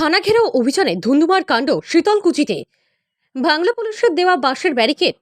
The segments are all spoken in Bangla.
থানা ঘেরাও অভিযানে ধুন্ধুমার কাণ্ড শীতলকুচিতে। বাংলা পুলিশের দেওয়া বাঁশের ব্যারিকেড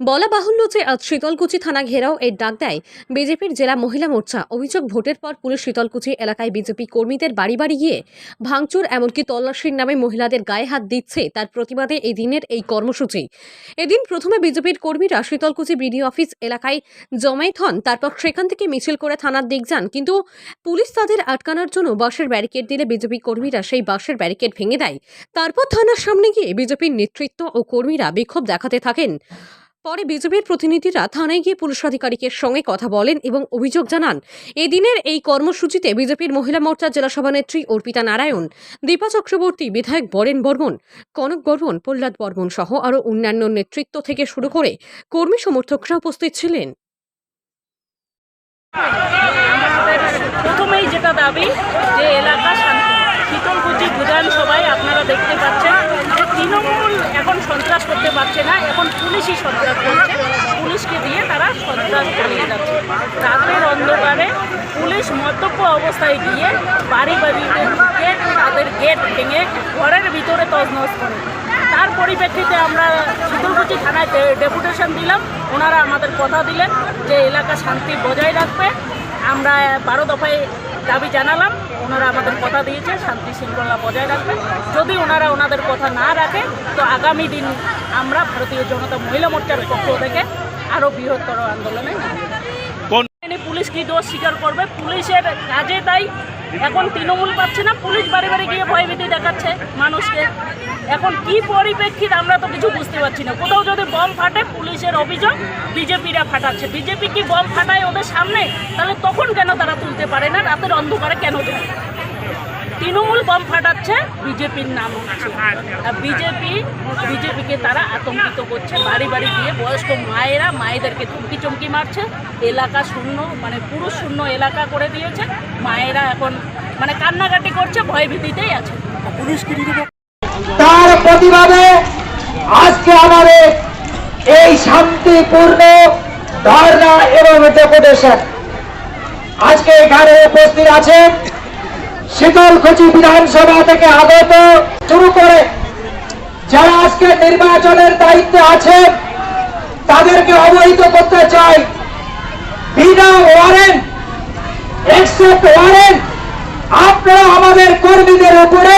বলা বাহুল্য যে আজ শীতলকুচি থানা ঘেরাও এর ডাক দেয় বিজেপির জেলা মহিলা মোর্চা। অভিযোগ, ভোটের পর পুলিশ শীতলকুচি এলাকায় বিজেপি কর্মীদের বাড়ি বাড়ি গিয়ে ভাঙচুর, এমনকি তল্লাশির নামে মহিলাদের গায়ে হাত দিচ্ছে তার প্রতিবাদে এই দিনের এই কর্মসূচি। এদিন প্রথমে বিজেপির কর্মীরা শীতলকুচি বিডিও অফিস এলাকায় জমায়েত হন, তারপর সেখান থেকে মিছিল করে থানার দিক যান। কিন্তু পুলিশ তাদের আটকানোর জন্য বাসের ব্যারিকেড দিলে বিজেপি কর্মীরা সেই বাসের ব্যারিকেড ভেঙে দেয়। তারপর থানার সামনে গিয়ে বিজেপির নেতৃত্ব ও কর্মীরা বিক্ষোভ দেখাতে থাকেন। পরে বিজেপির প্রতিনিধিরা থানায় গিয়ে পুলিশ আধিকারিকের সঙ্গে কথা বলেন এবং অভিযোগ জানান, এদিনের এই কর্মসূচিতে বিজেপির মহিলা মোর্চার জেলা সভানেত্রী অর্পিতা নারায়ণ, দীপা চক্রবর্তী, বিধায়ক বরেন বর্মন, কনক বর্মন, প্রহ্লাদ বর্মন সহ আরও অন্যান্য নেতৃত্ব থেকে শুরু করে কর্মী সমর্থকরা উপস্থিত ছিলেন। প্রথমেই যেটা দাবি, যে এলাকা শীতলকুচি বিধানসভায় আপনারা দেখতে পাচ্ছেন তৃণমূল এখন সন্ত্রাস করতে পারছে না, এখন পুলিশই সন্ত্রাস করছে। পুলিশকে দিয়ে তারা সন্ত্রাস চালিয়ে যাচ্ছে। রাতের অন্ধকারে পুলিশ মদ্যপ অবস্থায় গিয়ে বাড়ি বাড়িতে ঢুকে তাদের গেট ভেঙে ঘরের ভিতরে তছনছ করে। তার পরিপ্রেক্ষিতে আমরা শীতলকুচি থানায় ডেপুটেশন দিলাম। ওনারা আমাদের কথা দিলেন যে এলাকা শান্তি বজায় রাখবে। আমরা বারো দফায় দাবি জানালাম, ওনারা আমাদের কথা দিয়েছে, শান্তি শৃঙ্খলা বজায় রাখবে যদি ওনারা ওনাদের কথা না রাখে, তো আগামী দিন আমরা ভারতীয় জনতা মহিলা মোর্চার পক্ষ থেকে আরও বৃহত্তর আন্দোলনে পুলিশ কি দোষ স্বীকার করবে? পুলিশের কাজে তাই এখন তৃণমূল পাচ্ছে না, পুলিশ বাড়ি বাড়ি গিয়ে ভয়ভীতি দেখাচ্ছে মানুষকে। এখন কি পরিপ্রেক্ষিত আমরা তো কিছু বুঝতে পারছি না। কোথাও যদি বম ফাটে, পুলিশের অভিযোগ বিজেপিরা ফাটাচ্ছে। বিজেপি কি বম ফাটায় ওদের সামনে? তাহলে তখন কেন তারা তুলতে পারে না? রাতের অন্ধকারে কেন যায়? তৃণমূল বম ফাটাচ্ছে, বিজেপির নাম হচ্ছে আর বিজেপি, বিজেপিকে তারা আতঙ্কিত করছে। বাড়ি বাড়ি গিয়ে বয়স্ক মায়েরা, মায়েদেরকে চমকি চমকি মারছে। এলাকা শূন্য মানে পুরুষ শূন্য এলাকা করে দিয়েছে। মায়েরা এখন মানে কান্নাকাটি করছে, ভয়ভীতিতেই আছে। তার প্রতিবাদে আজকে আমাদের এই শান্তিপূর্ণ ধর্ণা এবং ডেপুটেশন আজকে এখানে উপস্থিত আছেন শীতলকুচি বিধানসভা থেকে আগত শুরু করে যারা আজকে নির্বাচনের দায়িত্বে আছেন, তাদেরকে অবহিত করতে চাই। বিনা ওয়ারেন্ট এক্সেপ্ট ওয়ারেন্ট আপনারা আমাদের কর্মীদের উপরে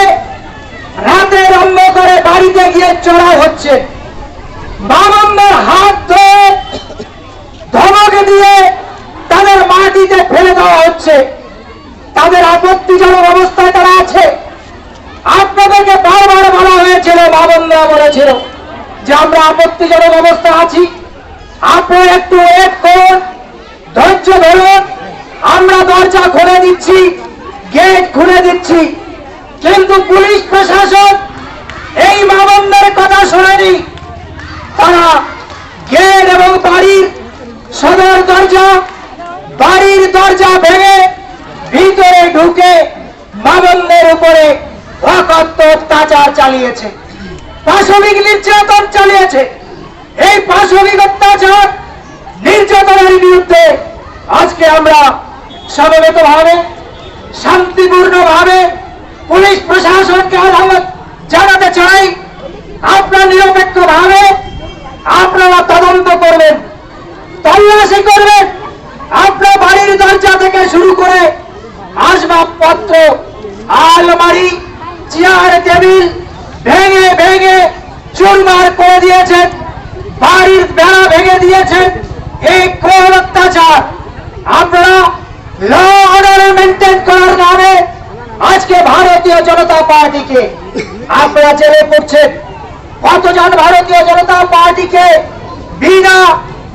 রাতে রাতের করে বাড়িতে গিয়ে চড়া হচ্ছে। বাবাম্মার হাত ধরে ধমকে দিয়ে তাদের মাটিতে ফেলে দেওয়া হচ্ছে। তাদের আপত্তিজনক অবস্থায় তারা আছে। আপনাদেরকে বারবার বলা হয়েছিল বাবন্দা বলেছিল যে আমরা আপত্তিজনক অবস্থা আছি। আপনারা একটু ওয়েট করুন, ধৈর্য ধরুন, আমরা দরজা খুলে দিচ্ছি গেট খুলে দিচ্ছি। কিন্তু পুলিশ প্রশাসন এই মামন্দের কথা শোনেনি। তারা গেট এবং বাড়ির সদর দরজা বাড়ির দরজা ভেঙে ভিতরে ঢুকে মামন্দের উপরে অত্যাচার চালিয়েছে। পাশবিক নির্যাতন চালিয়েছে। এই পাশবিক অত্যাচার নির্যাতনের বিরুদ্ধে আজকে আমরা সমবেত ভাবে শান্তিপূর্ণ ভাবে পুলিশ প্রশাসনকে আদালত জানাতে চাই। আপনার নিরপেক্ষ ভাবে আপনারা তদন্ত করবেন, তল্লাশি করবেন। আপনার বাড়ির দরজা থেকে শুরু করে আসবাবপত্র আলমারি চেয়ার টেবিল ভেঙে ভেঙে চুরমার করে দিয়েছেন, বাড়ির বেড়া ভেঙে দিয়েছেন। এই ক্রোর অত্যাচার আপনারা ল অর্ডার মেনটেন করার নামে আজকে ভারতীয় জনতা পার্টিকে আপনারা জেলে পড়ছেন। কতজন ভারতীয় জনতা পার্টিকে বিনা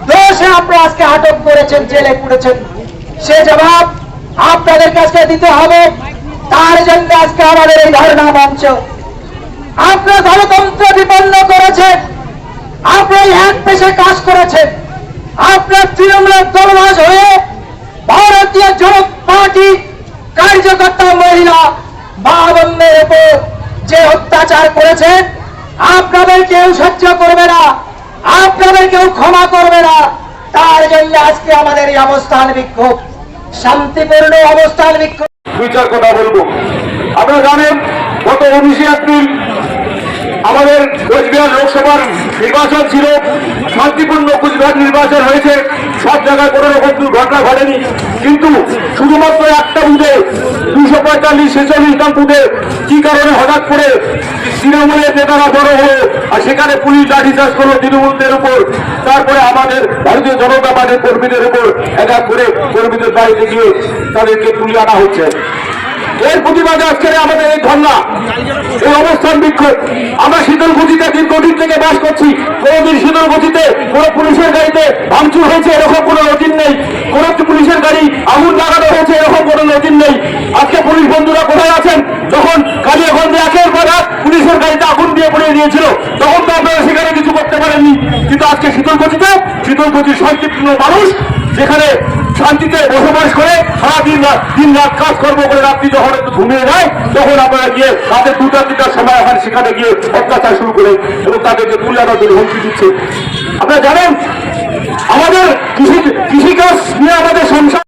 দোষে আপনারা আজকে আটক করেছেন, জেলে পুড়েছেন? সে জবাব আপনাদের কাছে দিতে হবে। জন্য আজকে আমাদের এই মঞ্চ আপনারা গণতন্ত্র বিপন্ন করেছেন আপনারা এক পেশে কাজ করেছেন আপনার তৃণমূলের দলবাস হয়ে ভারতীয় জনতা পার্টি কার্যকর্তা মহিলা মা বোনদের উপর যে অত্যাচার করেছেন আপনাদের কেউ সহ্য করবে না আপনাদের কেউ ক্ষমা করবে না তার জন্য আজকে আমাদের এই অবস্থান বিক্ষোভ, শান্তিপূর্ণ অবস্থান বিক্ষোভ। দুই চার কথা বলব। আপনারা জানেন, গত উনিশে এপ্রিল আমাদের কোচবিহার লোকসভার নির্বাচন ছিল। শান্তিপূর্ণ কোচবিহার নির্বাচন হয়েছে। সব জায়গায় কোনো রকম দুর্ঘটনা ঘটেনি। কিন্তু শুধুমাত্র একটা পঁয়তাল্লিশ ছেচল্লিশটা বুথে কি কারণে হঠাৎ করে তৃণমূলের নেতারা বড় হলো? আর সেখানে পুলিশ লাঠিচার্জ করল তৃণমূলদের উপর। তারপরে আমাদের ভারতীয় জনতা পার্টির কর্মীদের উপর এক এক করে কর্মীদের বাড়িতে গিয়ে তাদেরকে তুলে আনা হচ্ছে। এর প্রতিবাদে আজকের আমাদের এই ধর্ণা, এই অবস্থান বিক্ষোভ। আমরা শীতলকুচিতে দীর্ঘদিন থেকে বাস করছি। কোনোদিন শীতলকুচিতে কোন পুলিশের গাড়িতে ভাঙচুর হয়েছে এরকম কোনো নজির নেই। কোন পুলিশের গাড়ি আগুন লাগানো হয়েছে এরকম কোনো নজির নেই আজকে পুলিশ বন্ধুরা কোথায় আছেন যখন কালিয়াগঞ্জে একের পর এক পুলিশের গাড়িতে আগুন দিয়ে পড়িয়ে দিয়েছিল। তখন তো আপনারা সেখানে কিছু করতে পারেননি। কিন্তু আজকে শীতলকুচিতে শীতলকুচির শান্তিপূর্ণ মানুষ যেখানে শান্তিতে বসবাস করে সারাদিন রাত, দিন রাত কাজকর্ম করে রাত্রি যখন একটু ঘুমিয়ে যায়, তখন আপনারা গিয়ে তাদের দুটা তিনটার সময় এখন সেখানে গিয়ে অত্যাচার শুরু করে এবং তাদেরকে তুলে আনার জন্য হুমকি দিচ্ছে। আপনারা জানেন, আমাদের কৃষি কৃষিকাজ নিয়ে আমাদের সংসার